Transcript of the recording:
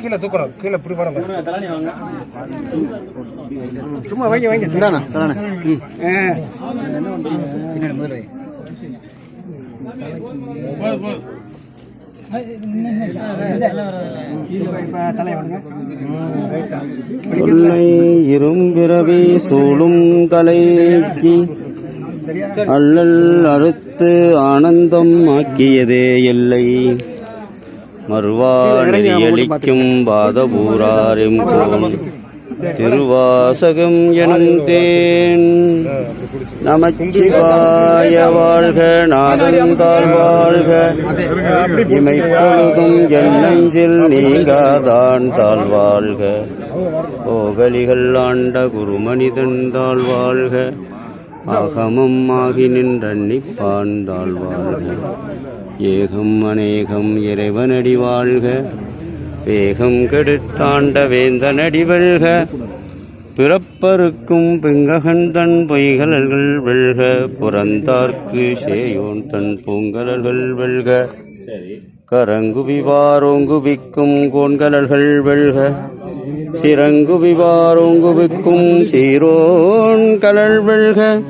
கீழே தூக்குறோம் கீழே இப்படி பாருங்க சும்மா வாங்கி வாங்கி இந்தாண்ணா இரும்பிறவி சூழும் தலை நீக்கி அல்லல் அறுத்து ஆனந்தம் ஆக்கியதே எல்லை. மறுவாழியளிக்கும் பாதபூராரும் திருவாசகம் எனும் தேன். நமச்சிவாய வாழ்க நாதந்தாள் வாழ்க. இமைப்பொழுதும் என் நெஞ்சில் நீங்காதான் தாழ் வாழ்க. ஓகலிகள் ஆண்ட குரு மனிதன் அகமம் ஆகி நின்றன்னிப்பான் தாழ் வாழ்க. ஏகம் அநேகம் இறைவனடி வாழ்க. வேகம் கெடுத்தாண்ட வேந்தனடி வெல்க. பிறப்பருக்கும் பிங்ககந்தன் பொய்கலர்கள் வெல்க. புறந்தார்க்கு சேயோன் தன் பூங்கலர்கள் வெல்க. கரங்குவிவாரோங்குவிக்கும் கோண்கலர்கள் வெல்க. சிறங்குவிவாரோங்குவிக்கும் சீரோன் கலல் வெல்க.